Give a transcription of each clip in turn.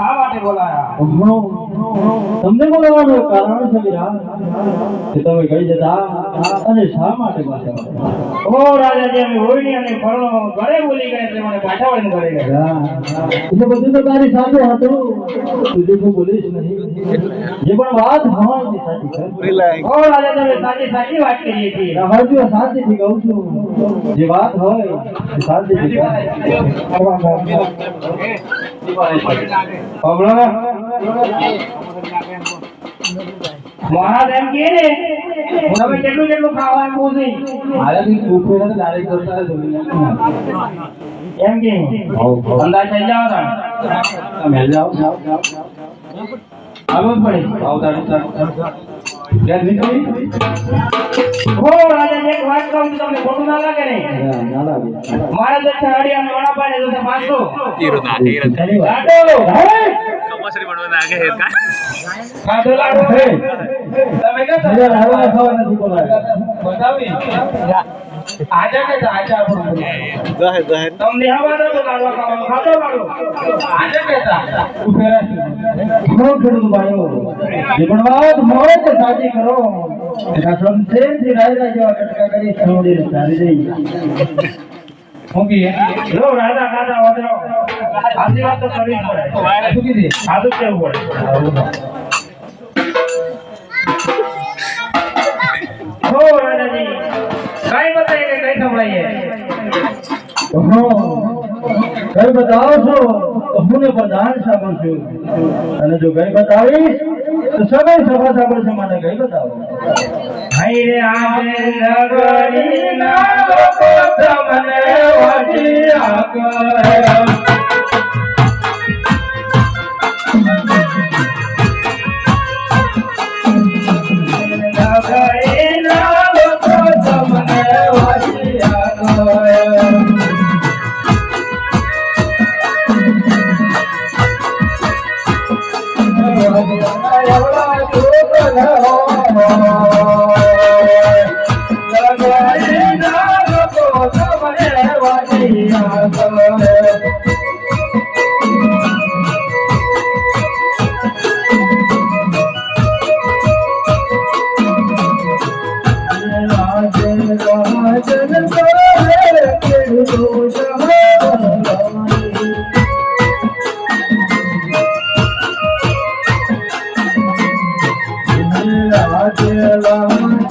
શા માટે બોલાયા? તમને બોલાવવાનું કારણ છે કે તમે ગઈ જતા અને શા માટે પાછા ઓ રાજાજી અમે હોળની અને ઘરે બોલી ગયા એટલે મને કાઠાવાડીને ઘરે ગયા. એટલે બધું તો તારી સાથે હતું. તું જૂઠું બોલીશ નહીં. જે પણ વાત સાચી ઓ રાજા તમે સાચી સાચી વાત કરી હજુ શાંતિથી કહું છું. જે વાત હોય તે શાંતિથી મહારાજ એમ કહે તમે કેટલું કેટલું ખાવા મારે ડાયરેક્ટ કરતા એમ કે અંદાજ થઈ જાવ તમે જાઓ જાઓ જાઓ. આવવું પડે આવતા ધ્યાન નીકળી ઓ રાજા એક વાત કહું તમને ખોટું ના લાગે ને ના લાગે મારા તો છાડિયા વડા પાડે તો પાંચસો ઘણી વાર. લાડો કમસરી બનવાના આગે હે કા કાટો લાડો તમે કે તમે હરવા ખાવા નથી બોલાવ્યા. બતાવી આજા તમને હવા તો આજા. ઘણો ભાઈઓ, જેવા કટકા કરી ચાલી જઈ. લો રાધા રાધા વાદરો કરવી પડે. શું કીધી? સાદું કેવું પડે. કે કઈ બતાવશો બતાવો છો. તો હું પ્રધાન સાંભળ છું. અને જો કઈ બતાવીશ તો સગઈ સભા સાંભળશે મને કઈ બતાવો. હઈ રે નગરી ના લોકો તમને વઢિયા કરે. Oh,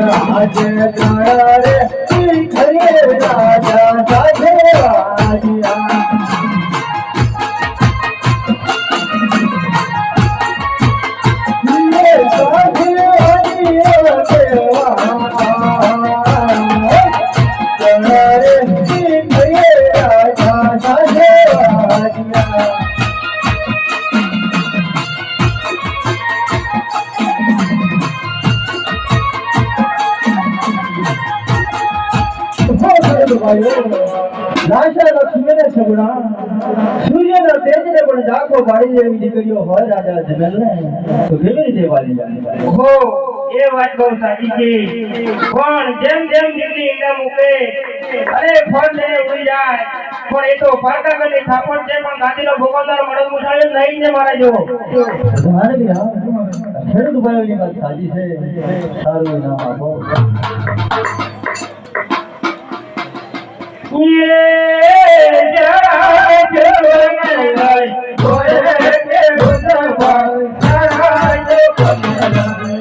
राजे गाणारे हरे राजा राधेवा સૂર્યના તેજને પણ ઝાંખો પાડી જેવી દીકરીઓ હોય રાજા જનરને તો કેવી રીતે વાલી જાય? હો એ વાત બહુ સાચી છે. પણ જેમ જેમ દીકરી ઈંડા મૂકે અરે ફળ લઈને ઉડી જાય પણ એ તો પાકા ગલી થાપણ છે પણ ગાંધીનો ભોગવનાર મળદ નહીં ને મારા જેવો. તમારે બી હા. ખેડૂત ભાઈઓની વાત સાચી છે. સારું ઇનામ આપો. Thank you.